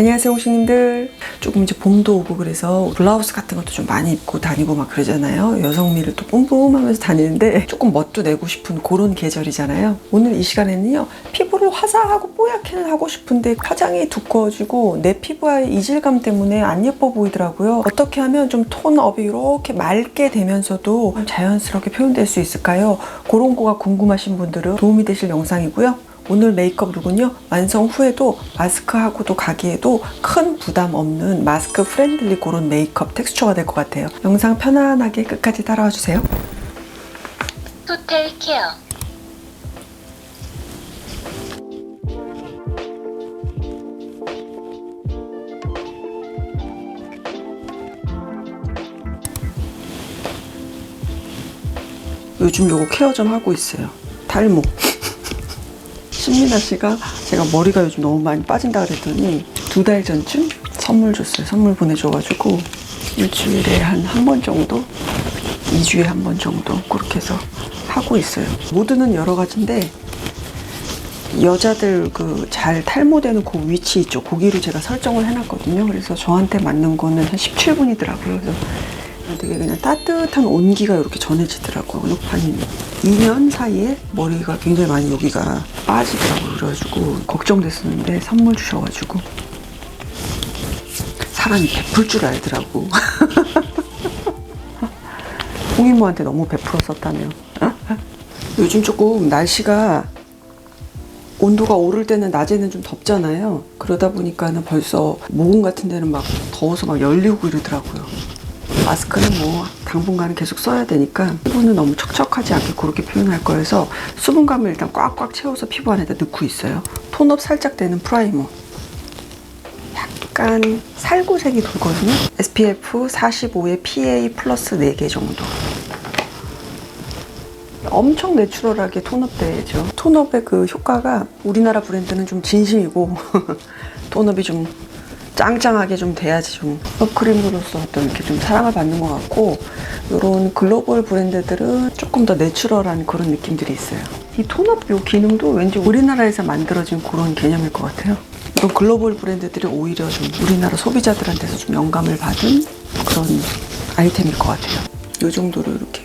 안녕하세요 호시님들. 조금 이제 봄도 오고 그래서 블라우스 같은 것도 좀 많이 입고 다니고 막 그러잖아요. 여성미를 또 뿜뿜하면서 다니는데 조금 멋도 내고 싶은 그런 계절이잖아요. 오늘 이 시간에는요 피부를 화사하고 뽀얗게 하고 싶은데 화장이 두꺼워지고 내 피부와의 이질감 때문에 안 예뻐 보이더라고요. 어떻게 하면 좀 톤업이 이렇게 맑게 되면서도 자연스럽게 표현될 수 있을까요? 그런 거가 궁금하신 분들은 도움이 되실 영상이고요 오늘 메이크업 룩은요 완성 후에도 마스크하고도 가기에도 큰 부담 없는 마스크 프렌들리 그런 메이크업 텍스처가 될 것 같아요. 영상 편안하게 끝까지 따라와 주세요. 호텔 케어 요즘 요거 케어 좀 하고 있어요. 탈모 신민아 씨가 제가 머리가 요즘 너무 많이 빠진다 그랬더니 두 달 전쯤 선물 줬어요. 선물 보내줘가지고 일주일에 한 한 번 정도 2주에 한 번 정도 그렇게 해서 하고 있어요. 모드는 여러 가지인데 여자들 그 잘 탈모되는 그 위치 있죠. 거기로 제가 설정을 해놨거든요. 그래서 저한테 맞는 거는 한 17분이더라고요. 그래서 되게 그냥 따뜻한 온기가 이렇게 전해지더라고요 한 2년 사이에 머리가 굉장히 많이 여기가 빠지더라고요. 그래가지고 걱정됐었는데 선물 주셔가지고. 사람이 베풀 줄 알더라고. 홍인모한테 너무 베풀었었다며. 요즘 조금 날씨가 온도가 오를 때는 낮에는 좀 덥잖아요. 그러다 보니까는 벌써 모공 같은 데는 막 더워서 막 열리고 이러더라고요. 마스크는 뭐 당분간은 계속 써야 되니까 피부는 너무 척척하지 않게 그렇게 표현할 거여서 수분감을 일단 꽉꽉 채워서 피부 안에다 넣고 있어요. 톤업 살짝 되는 프라이머. 약간 살구색이 돌거든요. SPF 45에 PA 플러스 4개 정도. 엄청 내추럴하게 톤업 되죠. 톤업의 그 효과가 우리나라 브랜드는 좀 진심이고 톤업이 좀 짱짱하게 좀 돼야지 좀 선크림으로서 어떤 이렇게 좀 사랑을 받는 것 같고 이런 글로벌 브랜드들은 조금 더 내추럴한 그런 느낌들이 있어요. 이 톤업 요 기능도 왠지 우리나라에서 만들어진 그런 개념일 것 같아요. 이런 글로벌 브랜드들이 오히려 좀 우리나라 소비자들한테서 좀 영감을 받은 그런 아이템일 것 같아요. 요 정도로 이렇게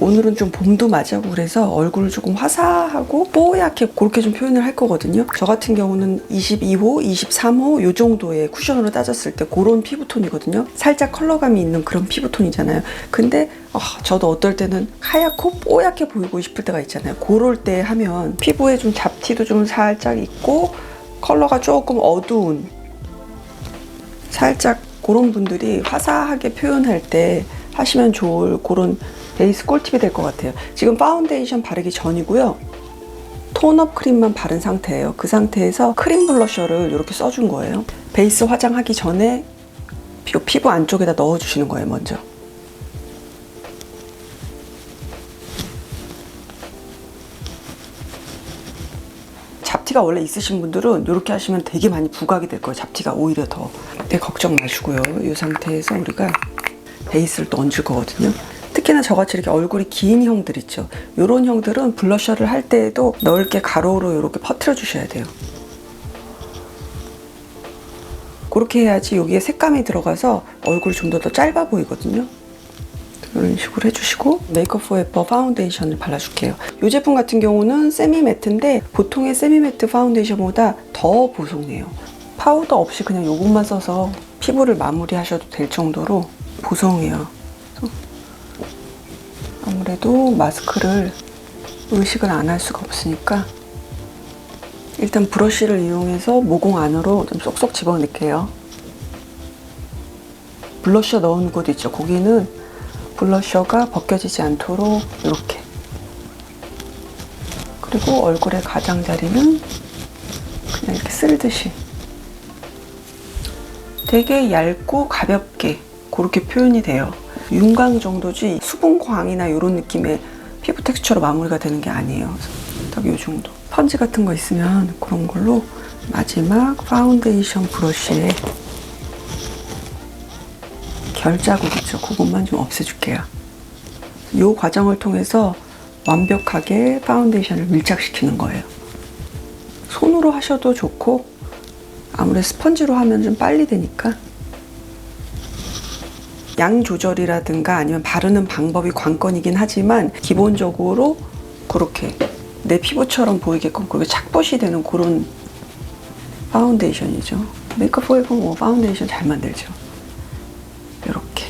오늘은 좀 봄도 맞이하고 그래서 얼굴을 조금 화사하고 뽀얗게 그렇게 좀 표현을 할 거거든요. 저 같은 경우는 22호, 23호 요 정도의 쿠션으로 따졌을 때 그런 피부톤이거든요. 살짝 컬러감이 있는 그런 피부톤이잖아요. 근데 아, 저도 어떨 때는 하얗고 뽀얗게 보이고 싶을 때가 있잖아요. 그럴 때 하면 피부에 좀 잡티도 좀 살짝 있고 컬러가 조금 어두운 살짝 그런 분들이 화사하게 표현할 때 하시면 좋을 그런 베이스 꿀팁이 될 것 같아요. 지금 파운데이션 바르기 전이고요. 톤업 크림만 바른 상태예요. 그 상태에서 크림 블러셔를 이렇게 써준 거예요. 베이스 화장하기 전에 피- 피부 안쪽에다 넣어주시는 거예요, 먼저. 잡티가 원래 있으신 분들은 이렇게 하시면 되게 많이 부각이 될 거예요. 잡티가 오히려 더. 네, 걱정 마시고요. 이 상태에서 우리가 베이스를 또 얹을 거거든요. 특히나 저같이 이렇게 얼굴이 긴 형들 있죠. 이런 형들은 블러셔를 할 때에도 넓게 가로로 이렇게 퍼트려 주셔야 돼요. 그렇게 해야지 여기에 색감이 들어가서 얼굴이 좀 더 더 짧아 보이거든요. 이런 식으로 해주시고 메이크업 포에버 파운데이션을 발라줄게요. 이 제품 같은 경우는 세미 매트인데 보통의 세미 매트 파운데이션보다 더 보송해요. 파우더 없이 그냥 요것만 써서 피부를 마무리하셔도 될 정도로 보송해요. 아무래도 마스크를 의식을 안 할 수가 없으니까 일단 브러쉬를 이용해서 모공 안으로 좀 쏙쏙 집어넣게요. 블러셔 넣은 곳 있죠. 거기는 블러셔가 벗겨지지 않도록 이렇게. 그리고 얼굴의 가장자리는 그냥 이렇게 쓸듯이. 되게 얇고 가볍게 그렇게 표현이 돼요. 윤광 정도지 수분광이나 이런 느낌의 피부 텍스처로 마무리가 되는 게 아니에요. 딱 이 정도. 펀지 같은 거 있으면 그런 걸로 마지막 파운데이션 브러쉬에 결자국 있죠. 그것만 좀 없애줄게요. 이 과정을 통해서 완벽하게 파운데이션을 밀착시키는 거예요. 손으로 하셔도 좋고 아무래도 스펀지로 하면 좀 빨리 되니까 양 조절이라든가 아니면 바르는 방법이 관건이긴 하지만 기본적으로 그렇게 내 피부처럼 보이게끔 그렇게 착붙이 되는 그런 파운데이션이죠. 메이크업 포에버 뭐 파운데이션 잘 만들죠. 이렇게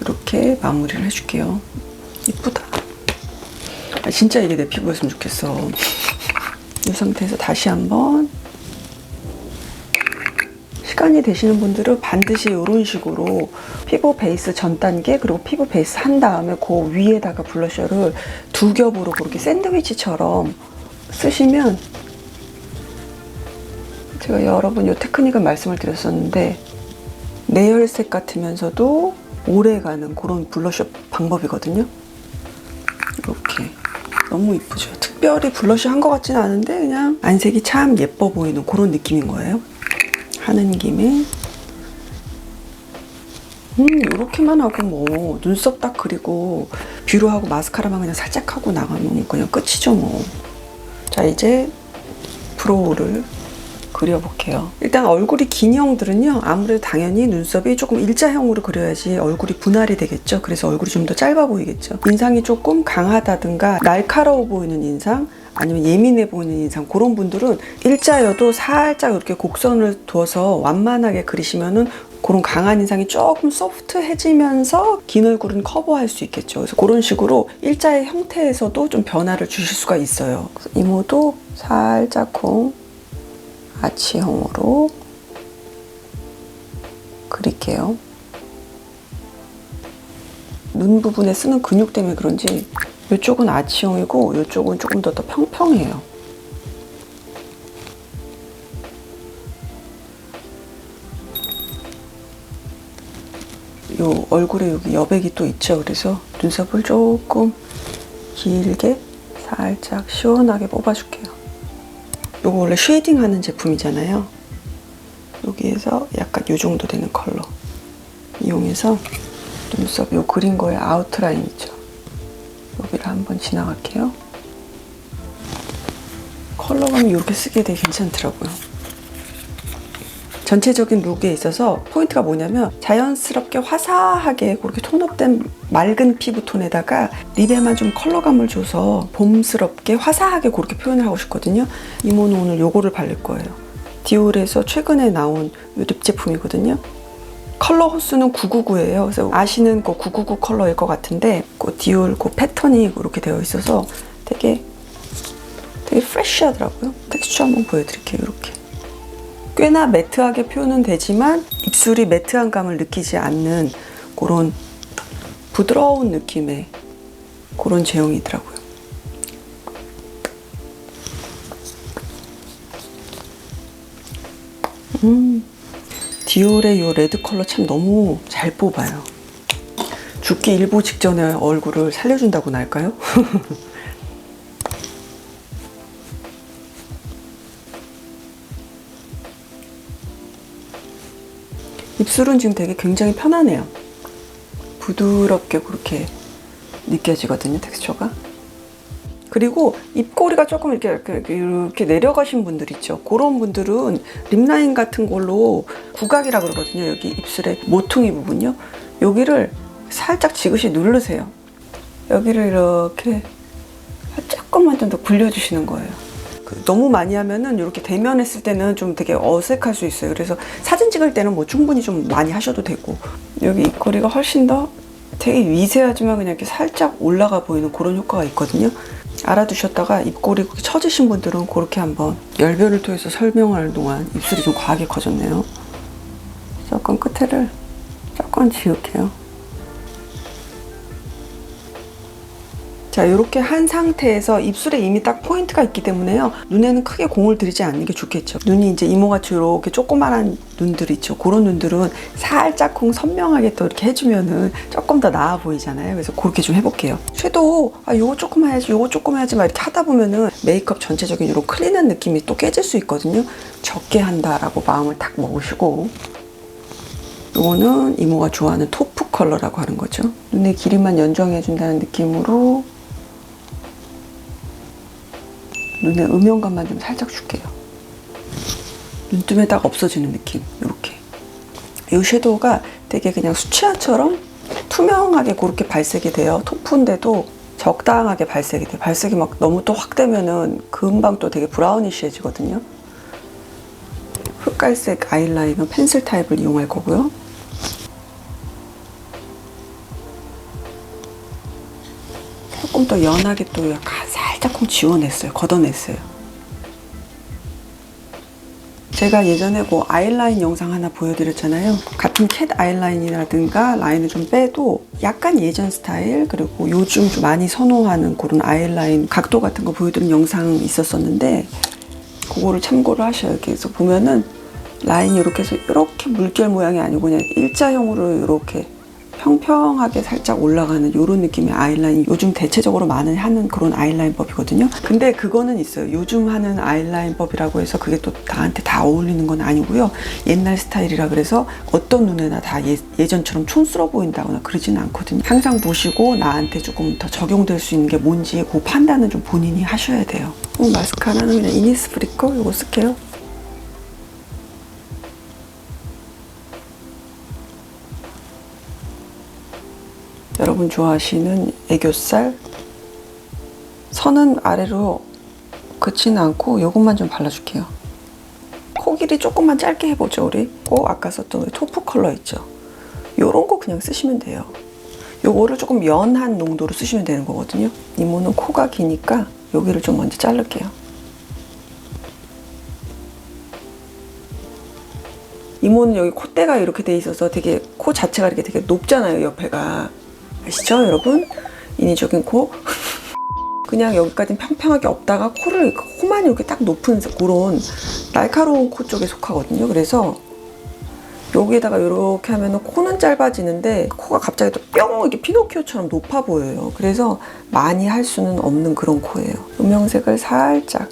이렇게 마무리를 해줄게요. 이쁘다. 아, 진짜 이게 내 피부였으면 좋겠어. 이 상태에서 다시 한번 시간이 되시는 분들은 반드시 이런 식으로 피부 베이스 전 단계 그리고 피부 베이스 한 다음에 그 위에다가 블러셔를 두 겹으로 그렇게 샌드위치처럼 쓰시면 제가 여러 번이 테크닉을 말씀을 드렸었는데 내열색 같으면서도 오래가는 그런 블러셔 방법이거든요. 이렇게 너무 이쁘죠. 특별히 블러셔 한 것 같지는 않은데 그냥 안색이 참 예뻐 보이는 그런 느낌인 거예요. 하는 김에 음 이렇게만 하고 뭐 눈썹 딱 그리고 뷰러하고 마스카라만 그냥 살짝 하고 나가면 그냥 끝이죠 뭐. 자 이제 브로우를 그려볼게요. 일단 얼굴이 긴 형들은요, 아무래도 당연히 눈썹이 조금 일자형으로 그려야지 얼굴이 분할이 되겠죠. 그래서 얼굴이 좀 더 짧아 보이겠죠. 인상이 조금 강하다든가 날카로워 보이는 인상, 아니면 예민해 보이는 인상, 그런 분들은 일자여도 살짝 이렇게 곡선을 둬서 완만하게 그리시면은 그런 강한 인상이 조금 소프트해지면서 긴 얼굴은 커버할 수 있겠죠. 그래서 그런 식으로 일자의 형태에서도 좀 변화를 주실 수가 있어요. 이모도 살짝쿵 아치형으로 그릴게요. 눈 부분에 쓰는 근육 때문에 그런지 이쪽은 아치형이고 이쪽은 조금 더, 더 평평해요. 요 얼굴에 여기 여백이 또 있죠. 그래서 눈썹을 조금 길게 살짝 시원하게 뽑아줄게요. 요거 원래 쉐이딩 하는 제품이잖아요. 여기에서 약간 요 정도 되는 컬러 이용해서 눈썹 요 그린 거에 아웃라인 있죠. 한번 지나갈게요. 컬러감이 이렇게 쓰기에 되게 괜찮더라고요. 전체적인 룩에 있어서 포인트가 뭐냐면 자연스럽게 화사하게 그렇게 톤업된 맑은 피부톤에다가 립에만 좀 컬러감을 줘서 봄스럽게 화사하게 그렇게 표현을 하고 싶거든요. 이모는 오늘 요거를 바를 거예요. 디올에서 최근에 나온 이립 제품이거든요. 컬러 호수는 999예요. 그래서 아시는 그999 컬러일 것 같은데 그 디올 그 패턴이 그렇게 되어 있어서 되게 되게 프레쉬하더라고요. 텍스처 한번 보여드릴게요. 이렇게. 꽤나 매트하게 표현은 되지만 입술이 매트한 감을 느끼지 않는 그런 부드러운 느낌의 그런 제형이더라고요. 음, 디올의 이 레드 컬러 참 너무 잘 뽑아요. 죽기 일보 직전에 얼굴을 살려준다고나 할까요? 입술은 지금 되게 굉장히 편하네요. 부드럽게 그렇게 느껴지거든요, 텍스처가. 그리고 입꼬리가 조금 이렇게, 이렇게, 이렇게 내려가신 분들 있죠. 그런 분들은 립라인 같은 걸로 구각이라 그러거든요. 여기 입술의 모퉁이 부분요. 여기를 살짝 지그시 누르세요. 여기를 이렇게 조금만 좀 더 굴려주시는 거예요. 그 너무 많이 하면은 이렇게 대면했을 때는 좀 되게 어색할 수 있어요. 그래서 사진 찍을 때는 뭐 충분히 좀 많이 하셔도 되고 여기 입꼬리가 훨씬 더 되게 미세하지만 그냥 이렇게 살짝 올라가 보이는 그런 효과가 있거든요. 알아두셨다가 입꼬리 처지신 분들은 그렇게 한번 열변을 통해서 설명할 동안 입술이 좀 과하게 커졌네요. 조금 끝에를 조금 지울게요. 자, 이렇게 한 상태에서 입술에 이미 딱 포인트가 있기 때문에요. 눈에는 크게 공을 들이지 않는 게 좋겠죠. 눈이 이제 이모같이 이렇게 조그만한 눈들 있죠. 그런 눈들은 살짝쿵 선명하게 또 이렇게 해주면은 조금 더 나아 보이잖아요. 그래서 그렇게 좀 해볼게요. 섀도우, 아, 요거 조금 해야지, 요거 조금 해야지 막 이렇게 하다 보면은 메이크업 전체적인 이런 클린한 느낌이 또 깨질 수 있거든요. 적게 한다라고 마음을 딱 먹으시고. 요거는 이모가 좋아하는 토프 컬러라고 하는 거죠. 눈의 길이만 연정해 준다는 느낌으로 눈에 음영감만 좀 살짝 줄게요. 눈뜨면 딱 없어지는 느낌. 이렇게. 이 섀도우가 되게 그냥 수채화처럼 투명하게 그렇게 발색이 돼요. 토프인데도 적당하게 발색이 돼요. 발색이 막 너무 또 확 되면은 금방 또 되게 브라우니시해지거든요. 흑갈색 아이라이너 펜슬 타입을 이용할 거고요. 조금 더 연하게 또 약간 살짝쿵 지워냈어요. 걷어냈어요. 제가 예전에 그 아이라인 영상 하나 보여드렸잖아요. 같은 캣 아이라인이라든가 라인을 좀 빼도 약간 예전 스타일 그리고 요즘 좀 많이 선호하는 그런 아이라인 각도 같은 거 보여드린 영상 있었었는데 그거를 참고를 하셔요. 그래서 보면은 라인이 이렇게 해서 이렇게 물결 모양이 아니고 그냥 일자형으로 이렇게 평평하게 살짝 올라가는 이런 느낌의 아이라인 요즘 대체적으로 많이 하는 그런 아이라인법이거든요. 근데 그거는 있어요. 요즘 하는 아이라인법이라고 해서 그게 또 나한테 다 어울리는 건 아니고요. 옛날 스타일이라 그래서 어떤 눈에나 다 예, 예전처럼 촌스러워 보인다거나 그러지는 않거든요. 항상 보시고 나한테 조금 더 적용될 수 있는 게 뭔지 그 판단은 좀 본인이 하셔야 돼요. 어, 마스카라는 그냥 이니스프리 거 이거 쓸게요. 여러분 좋아하시는 애교살 선은 아래로 그치는 않고 이것만 좀 발라줄게요. 코 길이 조금만 짧게 해보죠 우리. 꼭 아까 썼던 우리 토프 컬러 있죠. 요런 거 그냥 쓰시면 돼요. 요거를 조금 연한 농도로 쓰시면 되는 거거든요. 이모는 코가 기니까 여기를 좀 먼저 자를게요. 이모는 여기 콧대가 이렇게 돼 있어서 되게 코 자체가 이렇게 되게 높잖아요 옆에가 아시죠 여러분? 인위적인 코? 그냥 여기까지는 평평하게 없다가 코를 코만 이렇게 딱 높은 그런 날카로운 코 쪽에 속하거든요. 그래서 여기에다가 이렇게 하면 코는 짧아지는데 코가 갑자기 또 뿅! 이렇게 피노키오처럼 높아 보여요. 그래서 많이 할 수는 없는 그런 코예요. 음영색을 살짝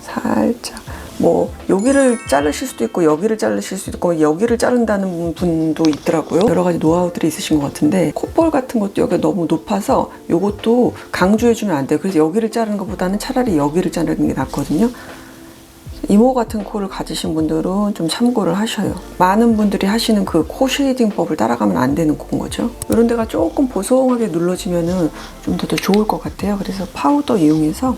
살짝 뭐 여기를 자르실 수도 있고 여기를 자르실 수도 있고 여기를 자른다는 분도 있더라고요. 여러 가지 노하우들이 있으신 것 같은데 콧볼 같은 것도 여기가 너무 높아서 이것도 강조해 주면 안 돼요. 그래서 여기를 자르는 것보다는 차라리 여기를 자르는 게 낫거든요. 이모 같은 코를 가지신 분들은 좀 참고를 하셔요. 많은 분들이 하시는 그 코 쉐이딩법을 따라가면 안 되는 건 거죠. 이런 데가 조금 보송하게 눌러지면은 좀 더 좋을 것 같아요. 그래서 파우더 이용해서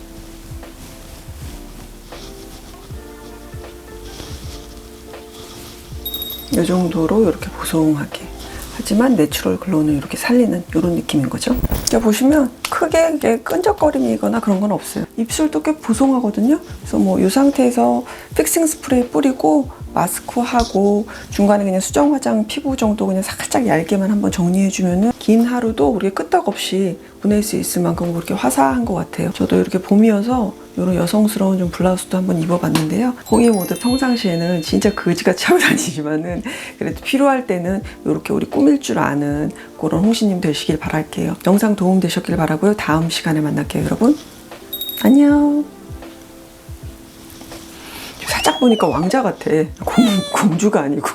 이 정도로 이렇게 보송하게. 하지만 내추럴 글로는 이렇게 살리는 이런 느낌인 거죠. 보시면 크게 이게 끈적거림이거나 그런 건 없어요. 입술도 꽤 보송하거든요. 그래서 뭐 이 상태에서 픽싱 스프레이 뿌리고 마스크 하고 중간에 그냥 수정 화장 피부 정도 그냥 살짝 얇게만 한번 정리해주면은 긴 하루도 우리 끄떡없이 보낼 수 있을 만큼 그렇게 화사한 것 같아요. 저도 이렇게 봄이어서 이런 여성스러운 좀 블라우스도 한번 입어봤는데요. 홍이 모드 평상시에는 진짜 그지같이 하고 다니지만은 그래도 필요할 때는 이렇게 우리 꾸밀 줄 아는 그런 홍시님 되시길 바랄게요. 영상 도움 되셨길 바라고요. 다음 시간에 만날게요, 여러분. 안녕. 살짝 보니까 왕자 같아. 공, 공주가 아니고.